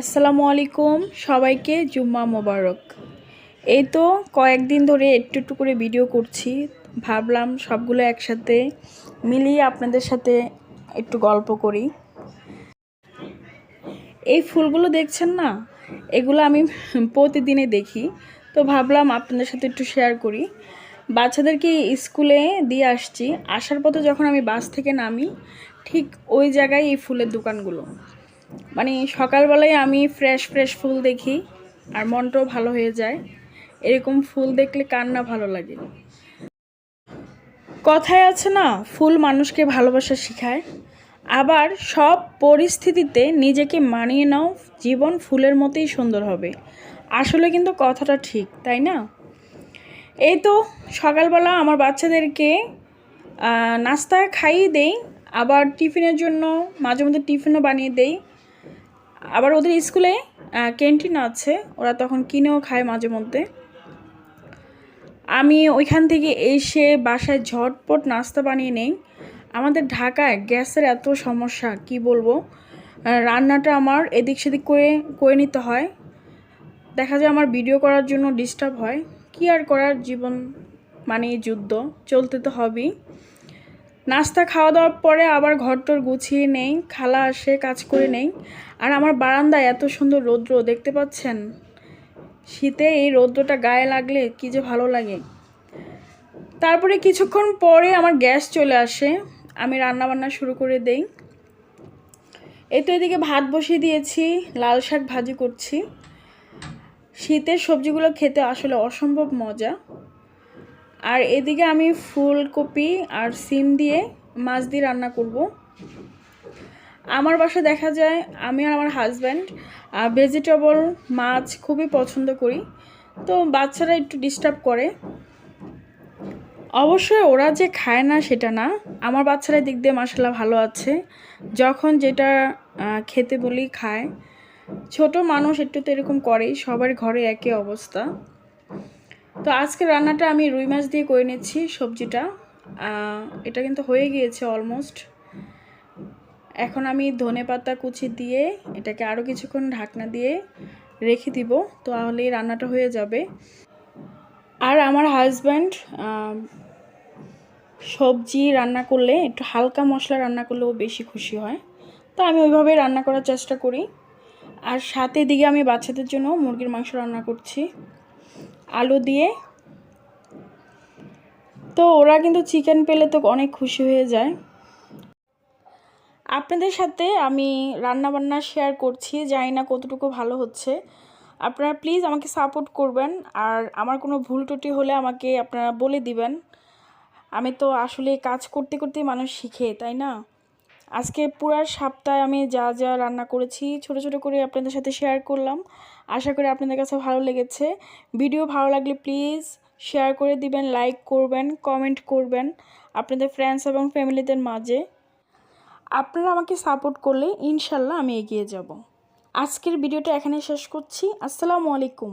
আসসালামু আলাইকুম সবাইকে জুম্মা মোবারক। এই তো কয়েকদিন ধরে একটু একটু করে ভিডিও করছি। ভাবলাম সবগুলো একসাথে মিলিয়ে আপনাদের সাথে একটু গল্প করি। এই ফুলগুলো দেখছেন না? এগুলো আমি প্রতিদিনে দেখি। তো ভাবলাম আপনাদের সাথে একটু শেয়ার করি। বাচ্চাদেরকে স্কুলে দিয়ে আসছি। আসার পথে যখন আমি বাস থেকে নামি, ঠিক ওই জায়গায় এই ফুলের দোকানগুলো। মানে সকালবেলায় আমি ফ্রেশ ফ্রেশ ফুল দেখি আর মনটাও ভালো হয়ে যায়। এরকম ফুল দেখলে কার না ভালো লাগে? কথায় আছে না, ফুল মানুষকে ভালোবাসা শেখায়। আবার সব পরিস্থিতিতে নিজেকে মানিয়ে নাও, জীবন ফুলের মতোই সুন্দর হবে। আসলে কিন্তু কথাটা ঠিক, তাই না? এই তো সকালবেলা আমার বাচ্চাদেরকে নাস্তা খাইয়ে দেই, আবার টিফিনের জন্য মাঝে মধ্যে টিফিনও বানিয়ে দেই। আবার ওদের স্কুলে ক্যান্টিন আছে। ওরা তখন কিনেও খায় মাঝে মধ্যে। আমি ওইখান থেকে এসে বাসায় ঝটপট নাস্তা বানিয়ে নেই। আমাদের ঢাকায় গ্যাসের এত সমস্যা, কি বলব? রান্নাটা আমার এদিক সেদিক করে করে নিতে হয়। দেখা যায় আমার ভিডিও করার জন্য ডিস্টার্ব হয়। কি আর করার? জীবন মানে যুদ্ধ। চলতে তো হবেই। নাস্তা খাওয়া দাওয়ার পরে আবার ঘরটর গুছিয়ে নেই, খালা আসে, কাজ করে নেই। আর আমার বারান্দায় এত সুন্দর রৌদ্র, দেখতে পাচ্ছেন? শীতে এই রৌদ্রটা গায়ে লাগলে কি যে ভালো লাগে। তারপরে কিছুক্ষণ পরে আমার গ্যাস চলে আসে, আমি রান্না বান্না শুরু করে দেই। এই তো এদিকে ভাত বসিয়ে দিয়েছি, লাল শাক ভাজি করছি। শীতের সবজিগুলো খেতে আসলে অসম্ভব মজা। আর এদিকে আমি ফুলকপি আর সিম দিয়ে মাছ দিয়ে রান্না করব। আমার বাসা দেখা যায়, আমি আর আমার হাজব্যান্ড ভেজিটেবল মাছ খুবই পছন্দ করি। তো বাচ্চারা একটু ডিস্টার্ব করে। অবশ্যই ওরা যে খায় না সেটা না। আমার বাচ্চারা দিক দিয়ে মাসালা ভালো আছে। যখন যেটা খেতে বলি খায়। ছোট মানুষ একটু তো এরকম করেই, সবার ঘরে একই অবস্থা। তো আজকে রান্নাটা আমি রুই মাছ দিয়ে করে নিচ্ছি সবজিটা। এটা কিন্তু হয়ে গিয়েছে অলমোস্ট এখন আমি ধনে পাতা কুচি দিয়ে এটাকে আরও কিছুক্ষণ ঢাকনা দিয়ে রেখে দিব, তাহলেই রান্নাটা হয়ে যাবে। আর আমার হাজব্যান্ড সবজি রান্না করলে, একটু হালকা মশলা রান্না করলেও বেশি খুশি হয়। তো আমি ওইভাবেই রান্না করার চেষ্টা করি। আর সাথে দিকে আমি বাচ্চাদের জন্য মুরগির মাংস রান্না করছি। আলু দিয়ে। তো ওরা কিন্তু চিকেন পেলে তো অনেক খুশি হয়ে যায়। আপনাদের সাথে আমি রান্না বান্না শেয়ার করছি, জানি না কতটুকু ভালো হচ্ছে। আপনারা প্লিজ আমাকে সাপোর্ট করবেন, আর আমার কোনো ভুল ত্রুটি হলে আমাকে আপনারা বলে দিবেন। আমি তো আসলে কাজ করতে করতে মানুষ শিখে, তাই না? আজকে পুরো সপ্তাহে আমি যা যা রান্না করেছি, ছোট ছোট করে আপনাদের সাথে শেয়ার করলাম। আশা করি আপনাদের কাছে ভালো লেগেছে। ভিডিও ভালো লাগলে প্লিজ শেয়ার করে দিবেন লাইক করবেন কমেন্ট করবেন আপনাদের ফ্রেন্ডস এবং ফ্যামিলিদের মাঝে। আপনারা আমাকে সাপোর্ট করলে ইনশাল্লাহ আমি এগিয়ে যাব। আজকের ভিডিওটা এখানে শেষ করছি। আসসালামু আলাইকুম।